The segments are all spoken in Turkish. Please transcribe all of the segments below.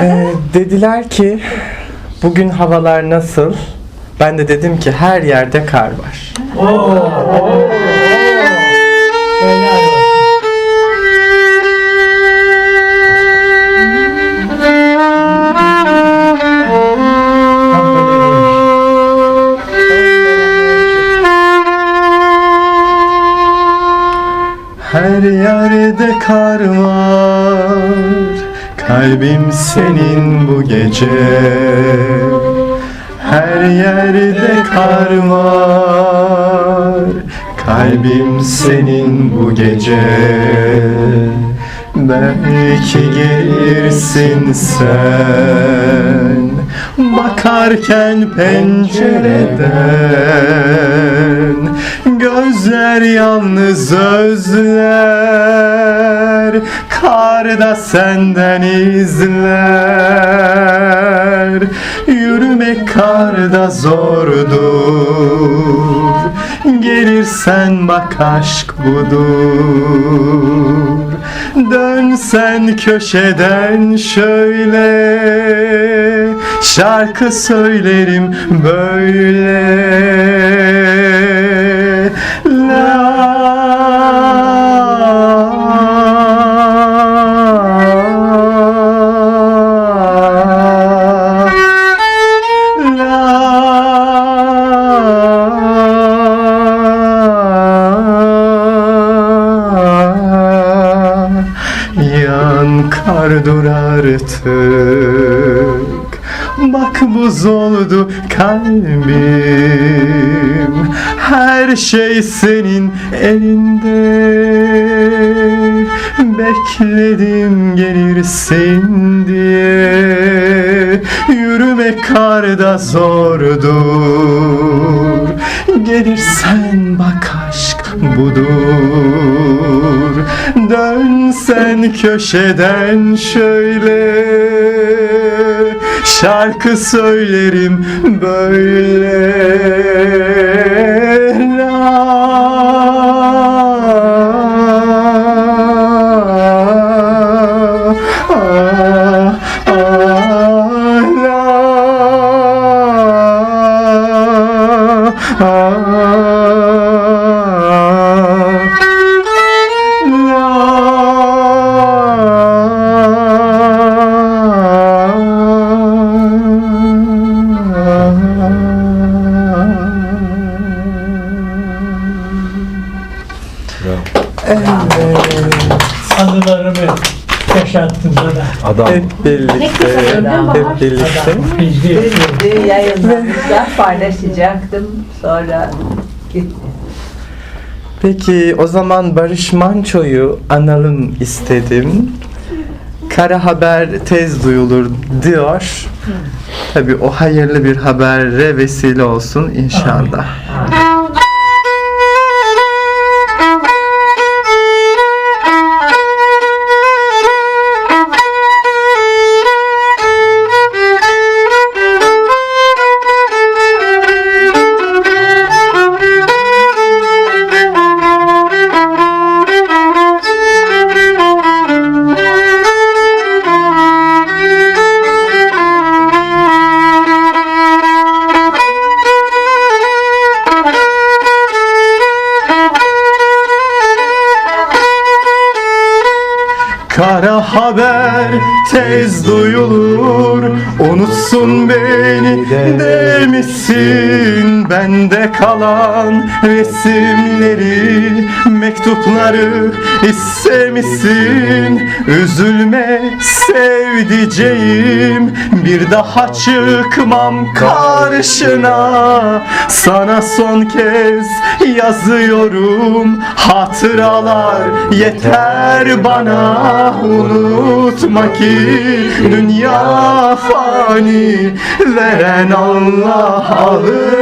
Ee, dediler ki bugün havalar nasıl? Ben de dedim ki her yerde kar var. Oo, oo. Her yerde kar var Kalbim senin bu gece. Her yerde kar var. Kalbim senin bu gece. Belki gelirsin sen Bakarken pencereden Gözler yalnız özler Karda senden izler Yürümek karda zordur Gelirsen bak aşk budur. Dönsen köşeden şöyle. Şarkı söylerim böyle. La Buz oldu kalbim. Her şey senin elinde. Bekledim gelirsin diye. Yürümek karda zordur. Gelirsen bak aşk budur. Dönsen köşeden şöyle Şarkı söylerim böyle. La Anılarımı yaşattın bana. Adam. Hep birlikte, hep birlikte. Dün yayınlamışlar paylaşacaktım sonra gitti. Peki o zaman Barış Manço'yu analım istedim. Kara haber tez duyulur diyor. Tabii o hayırlı bir habere vesile olsun inşallah. Kara haber tez duyulur. Unutsun beni demişsin. Bende kalan resimleri Mektupları istemişsin. Üzülme sevdiceğim. Bir daha çıkmam karşına. Sana son kez yazıyorum. Hatıralar yeter bana. Unutma ki dünya fani. Veren Allah alır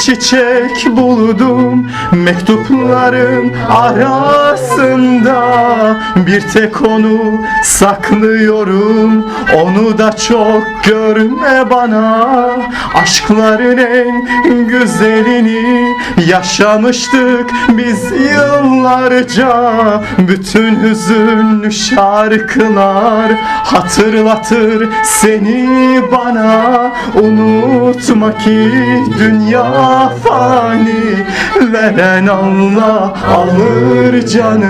çiçek buldum Mektupların arasında Bir tek onu saklıyorum. Onu da çok görme bana. Aşkların en güzelini Yaşamıştık biz yıllarca. Bütün hüzünlü şarkılar Hatırlatır seni bana. Unutma ki dünya fani. Veren Allah alır canı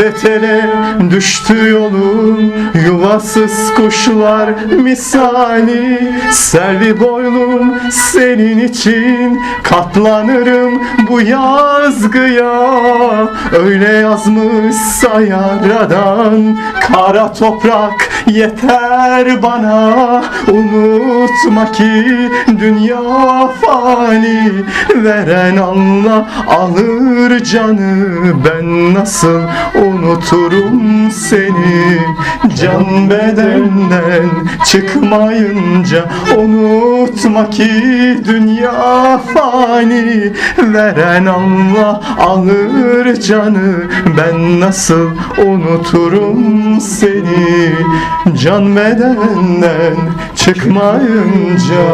Gurbet ele düştü yolum Yuvasız kuşlar misali. Selvi boylum senin için Katlanırım bu yazgıya. Öyle yazmışsa yaradan Kara toprak yeter bana. Unutma ki dünya fani Veren Allah alır canı. Ben nasıl unuturum seni. Can bedenden çıkmayınca Unutma ki dünya fani. Veren Allah alır canı. Ben nasıl unuturum seni? Can bedenden çıkmayınca.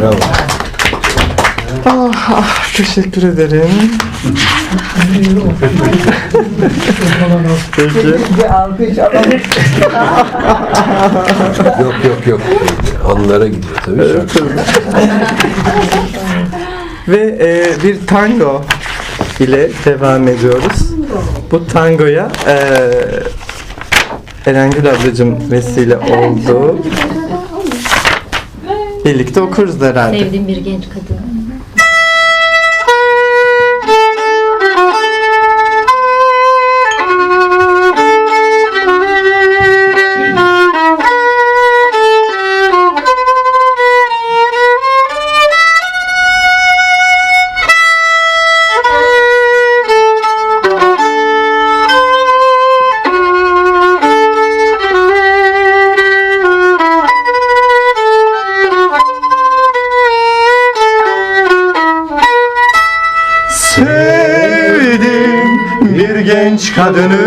Bravo. Ah, ah teşekkür ederim. Peki. Bir alkış alalım. Yok yok yok. Anlara gidiyor tabii. şarkı. Ve e, bir tango ile devam ediyoruz. Bu tangoya e, Erengül ablacığım vesile oldu. Birlikte okuruz herhalde. Sevdiğim bir genç kadın. Genç kadını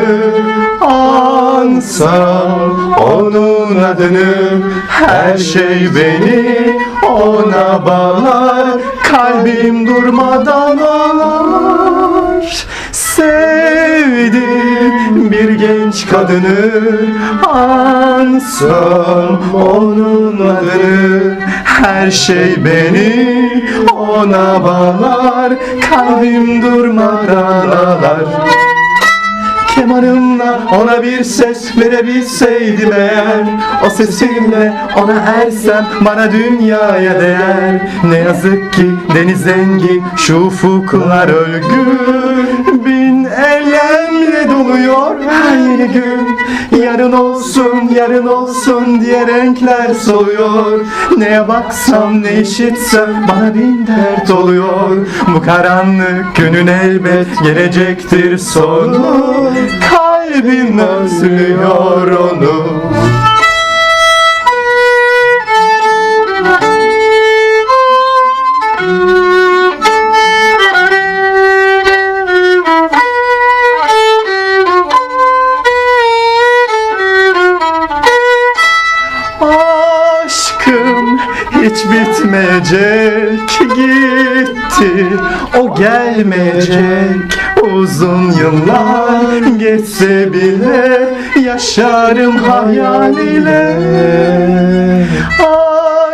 Ansam onun adını Her şey beni ona bağlar. Kalbim durmadan ağlar. Sevdim bir genç kadını Ansam onun adını Her şey beni ona bağlar. Kalbim durmadan ağlar Kemanımla ona bir ses verebilseydim eğer O sesimle ona ersem bana dünyaya değer. Ne yazık ki deniz zengin şu ufuklar ölgün doluyor her gün. Yarın olsun yarın olsun diye renkler soluyor. Neye baksam ne işitsem bana bin dert oluyor. Bu karanlık günün elbet gelecektir sonu Kalbim özlüyor onu hiç bitmeyecek gitti. O gelmeyecek uzun yıllar Geçse bile yaşarım hayal ile.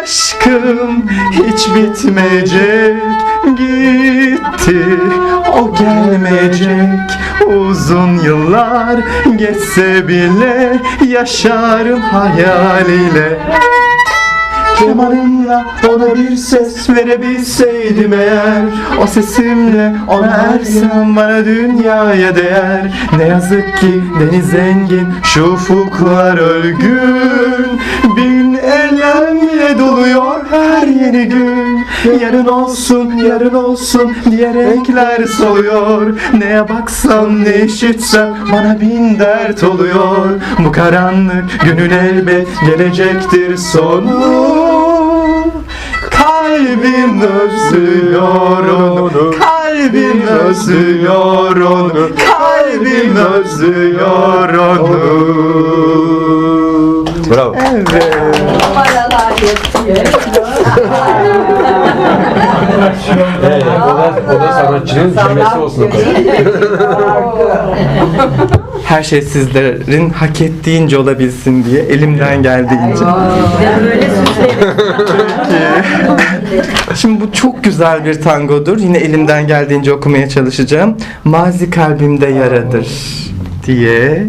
Aşkım hiç bitmeyecek gitti. O gelmeyecek uzun yıllar Geçse bile yaşarım hayal ile Kemanımla ona bir ses verebilseydim eğer O sesimle ona ersem bana dünyaya değer. Ne yazık ki deniz zengin şu ufuklar ölgün. Bin elemle doluyor her yeni gün. Yarın olsun yarın olsun diye soluyor. Neye baksam ne işitsem bana bin dert oluyor. Bu karanlık günün elbet gelecektir sonu Kalbim özlüyor onu Kalbim özlüyor onu Kalbim özlüyor onu Bravo. Evet. Evet, o da, o da sanatçının cümlesi olsun. Her şey sizlerin hak ettiğince olabilsin diye elimden geldiğince. böyle. Şimdi bu çok güzel bir tangodur. Yine elimden geldiğince okumaya çalışacağım. Mazi kalbimde yaradır diye.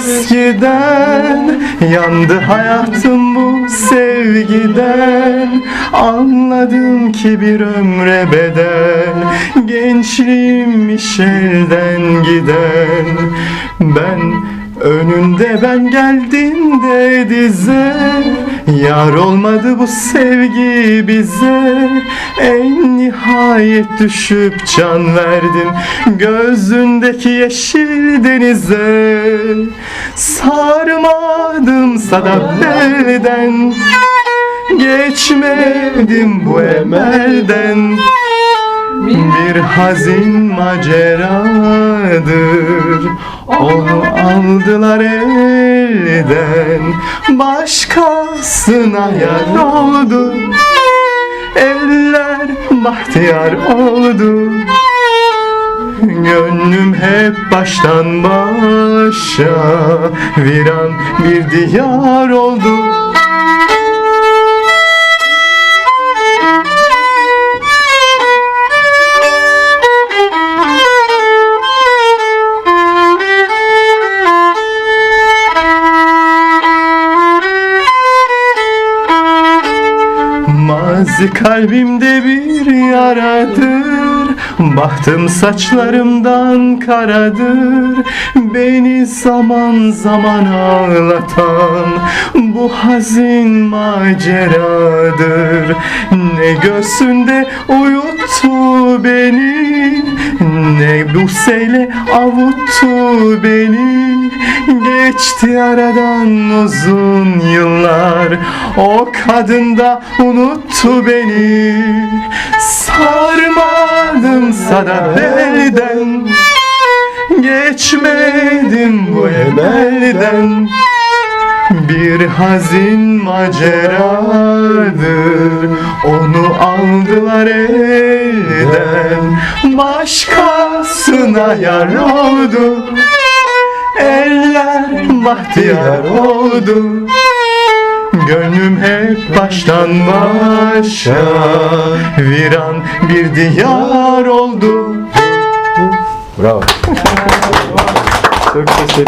Eskiden Yandı hayatım bu sevgiden. Anladım ki bir ömre bedel Gençliğimmiş elden giden. Ben önünde ben geldiğimde dize. Yar olmadı bu sevgi bize. En nihayet düşüp can verdim Gözündeki yeşil denize. Sarmadım da belden. Geçmedim bu emelden bir hazin maceradır. Onu aldılar elden. Başkasına yar oldu. Eller bahtiyar oldu. Gönlüm hep baştan başa. Viran bir diyar oldu kalbimde bir yaradır. Bahtım saçlarımdan karadır. Beni zaman zaman ağlatan Bu hazin maceradır. Ne göğsünde uyuttu beni Ne buseyle avuttu beni. Geçti aradan uzun yıllar. O kadın da unuttu beni. Sarmadımsa da belden Geçmedim bu emelden bir hazin maceradır. Onu aldılar elden. Başkasına yar oldu. Eller bahtiyar oldu. Gönlüm hep baştan başa. Viran bir diyar oldu. Bravo. Çok teşekkür